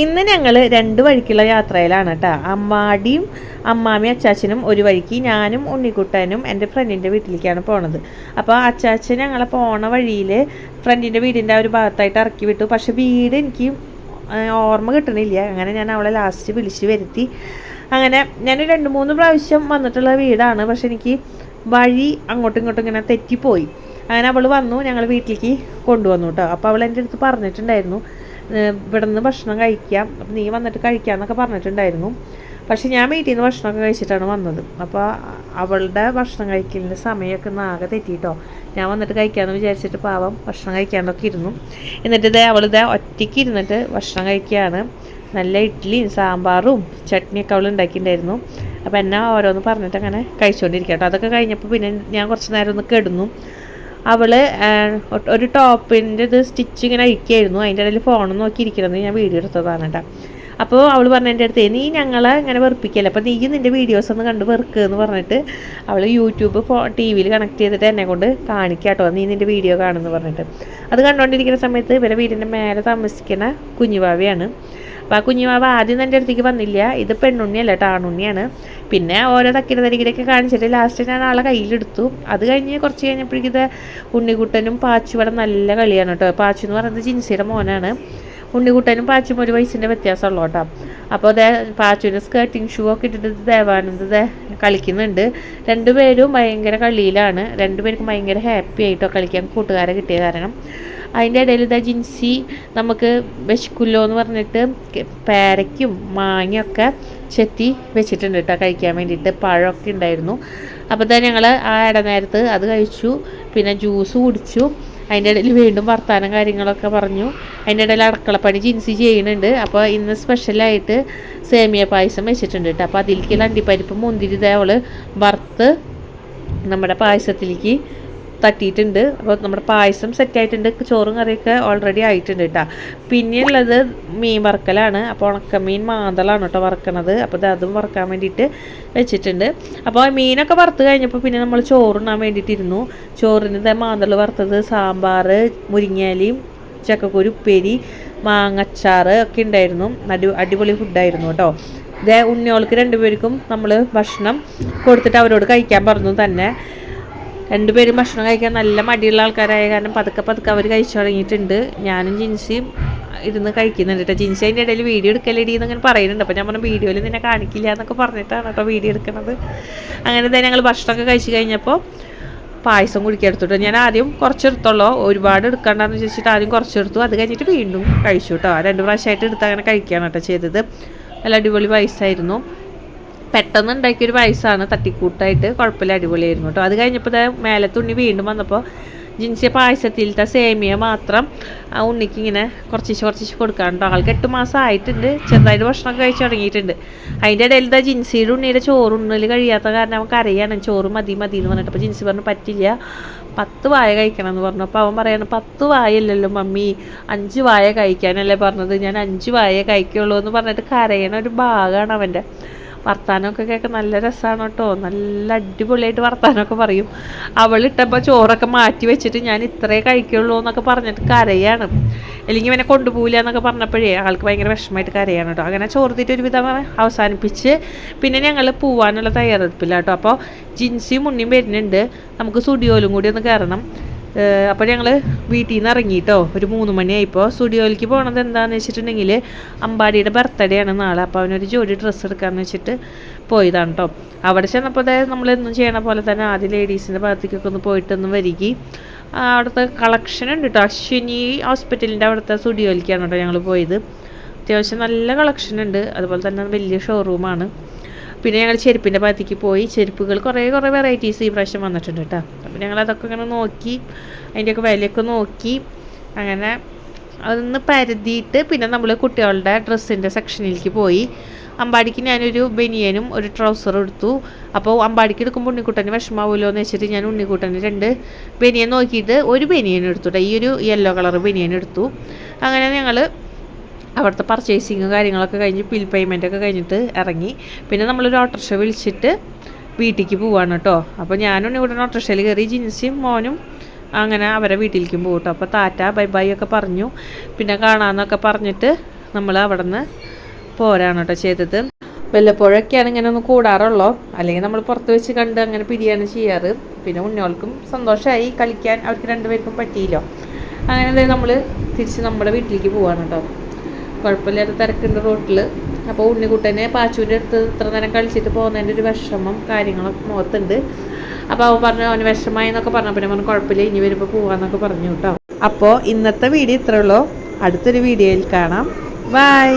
ഇന്ന് ഞങ്ങൾ രണ്ട് വഴിക്കുള്ള യാത്രയിലാണ് കേട്ടോ അമ്മാടിയും അമ്മാമി അച്ചാച്ചനും ഒരു വഴിക്ക് ഞാനും ഉണ്ണിക്കുട്ടനും എന്റെ ഫ്രണ്ടിന്റെ വീട്ടിലേക്കാണ് പോണത്. അപ്പോൾ അച്ചാച്ചൻ ഞങ്ങളെ പോണ വഴിയിൽ ഫ്രണ്ടിന്റെ വീടിന്റെ ആ ഒരു ഭാഗത്തായിട്ട് ഇറക്കി വിട്ടു. പക്ഷെ വീട് എനിക്ക് ഓർമ്മ കിട്ടണില്ല. അങ്ങനെ ഞാൻ അവളെ ലാസ്റ്റ് വിളിച്ച് വരുത്തി. അങ്ങനെ ഞാൻ രണ്ട് മൂന്ന് പ്രാവശ്യം വന്നിട്ടുള്ള വീടാണ്. പക്ഷെ എനിക്ക് വഴി അങ്ങോട്ടും ഇങ്ങോട്ടും ഇങ്ങനെ തെറ്റിപ്പോയി. അങ്ങനെ അവൾ വന്നു ഞങ്ങൾ വീട്ടിലേക്ക് കൊണ്ടുവന്നു കേട്ടോ അപ്പോൾ അവൾ എന്റെ അടുത്ത് പറഞ്ഞിട്ടുണ്ടായിരുന്നു ഇവിടെ നിന്ന് ഭക്ഷണം കഴിക്കാം. അപ്പം നീ വന്നിട്ട് കഴിക്കാമെന്നൊക്കെ പറഞ്ഞിട്ടുണ്ടായിരുന്നു. പക്ഷെ ഞാൻ വീട്ടിൽ നിന്ന് ഭക്ഷണമൊക്കെ കഴിച്ചിട്ടാണ് വന്നത്. അപ്പോൾ അവളുടെ ഭക്ഷണം കഴിക്കലിന്റെ സമയമൊക്കെ ഒന്ന് ആകെ തെറ്റിയിട്ടോ ഞാൻ വന്നിട്ട് കഴിക്കാമെന്ന് വിചാരിച്ചിട്ട് പാവം ഭക്ഷണം കഴിക്കാണ്ടൊക്കെ ഇരുന്നു. എന്നിട്ട് ഇതേ അവളിതേ ഒറ്റയ്ക്ക് ഇരുന്നിട്ട് ഭക്ഷണം കഴിക്കുകയാണ്. നല്ല ഇഡ്ഡലിയും സാമ്പാറും ചട്നിയൊക്കെ അവൾ ഉണ്ടാക്കിയിട്ടുണ്ടായിരുന്നു. അപ്പോൾ എന്നെ ഓരോന്ന് പറഞ്ഞിട്ട് അങ്ങനെ കഴിച്ചുകൊണ്ടിരിക്കാം കേട്ടോ. അതൊക്കെ കഴിഞ്ഞപ്പോൾ പിന്നെ ഞാൻ കുറച്ച് നേരം ഒന്ന് കിടന്നു. ഒ- ഒരു ടോപ്പിന്റെ ഇത് സ്റ്റിച്ച് ഇങ്ങനെ അഴിക്കായിരുന്നു. അതിന്റെ ഇടയിൽ ഫോൺ നോക്കി ഇരിക്കണമെന്ന് ഞാൻ വീഡിയോ എടുത്തതാണ് കേട്ടോ അപ്പോൾ അവൾ പറഞ്ഞ എന്റെ അടുത്ത് നീ ഞങ്ങളെ ഇങ്ങനെ വെറുപ്പിക്കല്ലേ? അപ്പോൾ നീ നിന്റെ വീഡിയോസ് ഒന്ന് കണ്ട് വെറുക്കുക എന്ന് പറഞ്ഞിട്ട് അവൾ യൂട്യൂബ് ഫോ ടി വിയിൽ കണക്ട് ചെയ്തിട്ട് എന്നെ കൊണ്ട് കാണിക്കാട്ടോ നീ നിന്റെ വീഡിയോ കാണുമെന്ന് പറഞ്ഞിട്ട്. അത് കണ്ടുകൊണ്ടിരിക്കുന്ന സമയത്ത് ഇവരെ വീടിന്റെ മേലെ താമസിക്കുന്ന കുഞ്ഞുവാവയാണ്. അപ്പോൾ ആ കുഞ്ഞുമാവ ആദ്യം എന്റെ അടുത്തേക്ക് വന്നില്ല. ഇത് പെണ്ണുണ്ണിയല്ല കേട്ടോ ആണുണ്ണിയാണ്. പിന്നെ ഓരോ തക്കിര തരികിടൊക്കെ കാണിച്ചിട്ട് ലാസ്റ്റ് ഞാൻ ആളെ കയ്യിലെടുത്തു. അത് കഴിഞ്ഞ് കുറച്ച് കഴിഞ്ഞപ്പോഴേക്കും ഇത് ഉണ്ണിക്കുട്ടനും പാച്ചു ഇവിടെ നല്ല കളിയാണ് കേട്ടോ പാച്ചു എന്ന് പറയുന്നത് ജിൻസിയുടെ മോനാണ്. ഉണ്ണിക്കുട്ടനും പാച്ചും ഒരു വയസ്സിന്റെ വ്യത്യാസമുള്ളൂ കേട്ടോ അപ്പോൾ ദേ പാച്ചുവിന്റെ സ്കേർട്ടിങ് ഷൂ ഒക്കെ ഇട്ടിട്ട് ദേവാനന്ദ കളിക്കുന്നുണ്ട്. രണ്ടുപേരും ഭയങ്കര കളിയിലാണ്. രണ്ടുപേർക്കും ഭയങ്കര ഹാപ്പി ആയിട്ടോ കളിക്കാൻ കൂട്ടുകാരെ കിട്ടിയ കാരണം. അതിന്റെ ഇടയിൽ ഇതാ ജിൻസി നമുക്ക് വിശക്കുല്ലോ എന്ന് പറഞ്ഞിട്ട് പേരയ്ക്കും മാങ്ങയൊക്കെ ചെത്തി വെച്ചിട്ടുണ്ട് കേട്ടോ കഴിക്കാൻ വേണ്ടിയിട്ട്. പഴമൊക്കെ ഉണ്ടായിരുന്നു. അപ്പോൾ തന്നെ ഞങ്ങൾ ആ ഇടനേരത്ത് അത് കഴിച്ചു. പിന്നെ ജ്യൂസ് കുടിച്ചു. അതിന്റെ ഇടയിൽ വീണ്ടും വർത്താനം കാര്യങ്ങളൊക്കെ പറഞ്ഞു. അതിന്റെ ഇടയിൽ അടുക്കളപ്പണി ജിൻസി ചെയ്യുന്നുണ്ട്. അപ്പോൾ ഇന്ന് സ്പെഷ്യലായിട്ട് സേമിയ പായസം വെച്ചിട്ടുണ്ട് കേട്ടോ. അപ്പോൾ അതിലേക്ക് അണ്ടിപ്പരിപ്പ് മുന്തിരി ഇതേ അവൾ വറുത്ത് നമ്മുടെ പായസത്തിലേക്ക് തട്ടിയിട്ടുണ്ട്. അപ്പോൾ നമ്മുടെ പായസം സെറ്റ് ആയിട്ടുണ്ട്. ചോറും കറിയൊക്കെ ഓൾറെഡി ആയിട്ടുണ്ട് കേട്ടോ. പിന്നെയുള്ളത് മീൻ വറുക്കലാണ്. അപ്പോൾ ഉണക്കമീൻ മാന്തളാണ് കേട്ടോ വറുക്കണത്. അപ്പോൾ അതും വറുക്കാൻ വേണ്ടിയിട്ട് വെച്ചിട്ടുണ്ട്. അപ്പോൾ മീനൊക്കെ വറുത്ത് കഴിഞ്ഞപ്പോൾ പിന്നെ നമ്മൾ ചോറുണ്ണാൻ വേണ്ടിയിട്ടിരുന്നു. ചോറിന് ഇതേ മാന്തൾ വറുത്തത് സാമ്പാർ മുരിങ്ങാലിയും ചക്കക്കുരു ഉപ്പേരി മാങ്ങച്ചാർ ഒക്കെ ഉണ്ടായിരുന്നു. അടി അടിപൊളി ഫുഡായിരുന്നു കേട്ടോ. ഇതേ ഉണ്ണിയോൾക്ക് രണ്ടുപേർക്കും നമ്മൾ ഭക്ഷണം കൊടുത്തിട്ട് അവരോട് കഴിക്കാൻ പറഞ്ഞു തന്നെ. രണ്ടുപേരും ഭക്ഷണം കഴിക്കാൻ നല്ല മടിയുള്ള ആൾക്കാരായ കാരണം പതുക്കെ പതുക്കെ അവർ കഴിച്ചു തുടങ്ങിയിട്ടുണ്ട്. ഞാനും ജിൻസിയും ഇരുന്ന് കഴിക്കുന്നുണ്ട് കേട്ടോ. ജിൻസി അതിന്റെ ഇടയിൽ വീഡിയോ എടുക്കലടി എന്നങ്ങനെ പറയുന്നുണ്ട്. അപ്പോൾ ഞാൻ പറഞ്ഞു വീഡിയോയിൽ നിന്നെ കാണിക്കില്ല എന്നൊക്കെ പറഞ്ഞിട്ടാണ് കേട്ടോ വീഡിയോ എടുക്കുന്നത്. അങ്ങനെ തന്നെ ഞങ്ങൾ ഭക്ഷണമൊക്കെ കഴിച്ച് കഴിഞ്ഞപ്പോൾ പായസം കുടിക്കാൻ കുടിക്കെടുത്തിട്ട് ഞാൻ ആദ്യം കുറച്ചെടുത്തുള്ളൂ ഒരുപാട് എടുക്കണ്ടെന്ന് വെച്ചിട്ട് ആദ്യം കുറച്ചെടുത്തു അത് കഴിഞ്ഞിട്ട് വീണ്ടും കഴിച്ചു കേട്ടോ. രണ്ട് പ്രാവശ്യമായിട്ട് എടുത്ത് അങ്ങനെ കഴിക്കുകയാണ് കേട്ടോ ചെയ്തത്. നല്ല അടിപൊളി പായസമായിരുന്നു. പെട്ടെന്ന് ഉണ്ടാക്കിയൊരു പായസമാണ് തട്ടിക്കൂട്ടായിട്ട് കുഴപ്പമില്ല അടിപൊളിയായിരുന്നു കേട്ടോ. അത് കഴിഞ്ഞപ്പോൾ മേലെ തുണി വീണ്ടും വന്നപ്പോൾ ജിൻസിയ പായസത്തിലത്തെ സേമിയ മാത്രം ആ ഉണ്ണിക്ക് ഇങ്ങനെ കുറച്ചിച്ച് കുറച്ചിച്ച് കൊടുക്കാറുണ്ട് ആൾക്ക് എട്ട് മാസം ആയിട്ടുണ്ട് ചെറുതായിട്ട് ഭക്ഷണമൊക്കെ കഴിച്ച് തുടങ്ങിയിട്ടുണ്ട്. അതിന്റെ ഇടയിൽ ഇതാ ജിൻസിയുടെ ഉണ്ണിയുടെ ചോറുണ്ണൽ കഴിയാത്ത കാരണം അവൻ കരയാണ് ചോറ് മതി മതി എന്ന് പറഞ്ഞിട്ട്. അപ്പോൾ ജിൻസി പറഞ്ഞു പറ്റില്ല പത്ത് വായ കഴിക്കണം എന്ന് പറഞ്ഞു. അപ്പോൾ അവൻ പറയാണ് പത്ത് വായല്ലല്ലോ മമ്മി അഞ്ച് വായ കഴിക്കാനല്ലേ പറഞ്ഞത് ഞാൻ അഞ്ച് വായ കഴിക്കുള്ളൂ എന്ന് പറഞ്ഞിട്ട് കരയണ ഒരു ഭാഗമാണ് അവന്റെ വർത്താനമൊക്കെ കേൾക്കാൻ നല്ല രസമാണ് കേട്ടോ നല്ല അടിപൊളിയായിട്ട് വർത്താനമൊക്കെ പറയും. അവളിട്ടപ്പോൾ ചോറൊക്കെ മാറ്റി വെച്ചിട്ട് ഞാൻ ഇത്രേ കഴിക്കുള്ളൂ എന്നൊക്കെ പറഞ്ഞിട്ട് കരയാണ്. അല്ലെങ്കിൽ ഇവനെ കൊണ്ടുപോകില്ല എന്നൊക്കെ പറഞ്ഞപ്പോഴേ ആൾക്ക് ഭയങ്കര വിഷമമായിട്ട് കരയാണ് കേട്ടോ അങ്ങനെ ചോർത്തിട്ട് ഒരു വിധം അവസാനിപ്പിച്ച് പിന്നെ ഞങ്ങൾ പോവാനുള്ള തയ്യാറെടുപ്പില്ല കേട്ടോ അപ്പോൾ ജിൻസിയും ഉണ്ണിയും വരുന്നുണ്ട്. നമുക്ക് സ്റ്റുഡിയോയിലും കൂടി ഒന്ന് കയറണം. അപ്പോൾ ഞങ്ങൾ വീട്ടിൽ നിന്ന് ഇറങ്ങിയിട്ടോ ഒരു മൂന്ന് മണിയായിപ്പോൾ സ്റ്റുഡിയോയിലേക്ക് പോകണത് എന്താണെന്ന് വെച്ചിട്ടുണ്ടെങ്കിൽ അമ്പാടിയുടെ ബർത്ത്ഡേ ആണ് നാളെ. അപ്പോൾ അവനൊരു ജോഡി ഡ്രസ്സ് എടുക്കാമെന്ന് വെച്ചിട്ട് പോയതാണ് കേട്ടോ അവിടെ ചെന്നപ്പോൾ അതായത് നമ്മളെന്നും ചെയ്യണ പോലെ തന്നെ ആദ്യം ലേഡീസിന്റെ ഭാഗത്തേക്കൊക്കെ ഒന്ന് പോയിട്ടൊന്ന് വരികി. അവിടുത്തെ കളക്ഷൻ ഉണ്ട് കേട്ടോ അശ്വിനി ഹോസ്പിറ്റലിന്റെ അവിടുത്തെ സ്റ്റുഡിയോയിലേക്കാണ് കേട്ടോ ഞങ്ങൾ പോയത്. അത്യാവശ്യം നല്ല കളക്ഷൻ ഉണ്ട്. അതുപോലെ തന്നെ വലിയ ഷോറൂമാണ് പിന്നെ ഞങ്ങൾ ചെരുപ്പിന്റെ ഭാഗത്തേക്ക് പോയി. ചെരുപ്പുകൾ കുറേ കുറേ വെറൈറ്റീസ് ഈ പ്രാവശ്യം വന്നിട്ടുണ്ട് കേട്ടോ. അപ്പോൾ ഞങ്ങൾ അതൊക്കെ ഇങ്ങനെ നോക്കി അതിന്റെയൊക്കെ വിലയൊക്കെ നോക്കി അങ്ങനെ അതൊന്ന് പരതിയിട്ട് പിന്നെ നമ്മൾ കുട്ടികളുടെ ഡ്രസ്സിന്റെ സെക്ഷനിലേക്ക് പോയി. അമ്പാടിക്ക് ഞാനൊരു ബനിയനും ഒരു ട്രൗസറും എടുത്തു. അപ്പോൾ അമ്പാടിക്ക് എടുക്കുമ്പോൾ ഉണ്ണിക്കുട്ടന് വിഷമാവുമല്ലോ എന്ന് വെച്ചിട്ട് ഞാൻ ഉണ്ണിക്കുട്ടന് രണ്ട് ബനിയൻ നോക്കിയിട്ട് ഒരു ബനിയൻ എടുത്തു. ഈ ഒരു യെല്ലോ കളർ ബനിയൻ എടുത്തു. അങ്ങനെ ഞങ്ങൾ അവിടുത്തെ പർച്ചേസിങ് കാര്യങ്ങളൊക്കെ കഴിഞ്ഞ് ബിൽ പേയ്മെന്റ് ഒക്കെ കഴിഞ്ഞിട്ട് ഇറങ്ങി. പിന്നെ നമ്മളൊരു ഓട്ടോറിക്ഷ വിളിച്ചിട്ട് വീട്ടിലേക്ക് പോവാണ് കേട്ടോ. അപ്പോൾ ഞാനും ഇവിടെ ഓട്ടോറിക്ഷയിൽ കയറി ജിൻസിയും മോനും അങ്ങനെ അവരെ വീട്ടിലേക്കും പോകും കേട്ടോ. അപ്പോൾ താറ്റ ബൈ ബൈ ഒക്കെ പറഞ്ഞു. പിന്നെ കാണാമെന്നൊക്കെ പറഞ്ഞിട്ട് നമ്മൾ അവിടെ നിന്ന് പോരാണ് കേട്ടോ ചെയ്തത്. വല്ലപ്പോഴൊക്കെയാണ് ഇങ്ങനെ ഒന്ന് കൂടാറുള്ളൂ. അല്ലെങ്കിൽ നമ്മൾ പുറത്ത് വെച്ച് കണ്ട് അങ്ങനെ പിരിയാണ് ചെയ്യാറ്. പിന്നെ ഉണ്ണികൾക്കും സന്തോഷമായി കളിക്കാൻ അവർക്ക് രണ്ടുപേർക്കും പറ്റിയില്ലോ. അങ്ങനെ നമ്മൾ തിരിച്ച് നമ്മുടെ വീട്ടിലേക്ക് പോവാണ് കേട്ടോ. കുഴപ്പമില്ലാത്ത തിരക്കുണ്ട് റോട്ടിൽ അപ്പോൾ ഉണ്ണിക്കുട്ടനെ പാച്ചുവിന്റെ അടുത്ത് ഇത്ര നേരം കളിച്ചിട്ട് പോകുന്നതിന്റെ ഒരു വിഷമം കാര്യങ്ങളൊക്കെ മുഖത്തുണ്ട്. അപ്പോൾ അവൻ പറഞ്ഞു അവന് വിഷമായി എന്നൊക്കെ പറഞ്ഞു. പിന്നെ പറഞ്ഞു കുഴപ്പമില്ല ഇനി വരുമ്പോൾ പോകാമെന്നൊക്കെ പറഞ്ഞു കേട്ടോ. അപ്പോൾ ഇന്നത്തെ വീഡിയോ ഇത്രയുള്ളൂ അടുത്തൊരു വീഡിയോയിൽ കാണാം. ബൈ.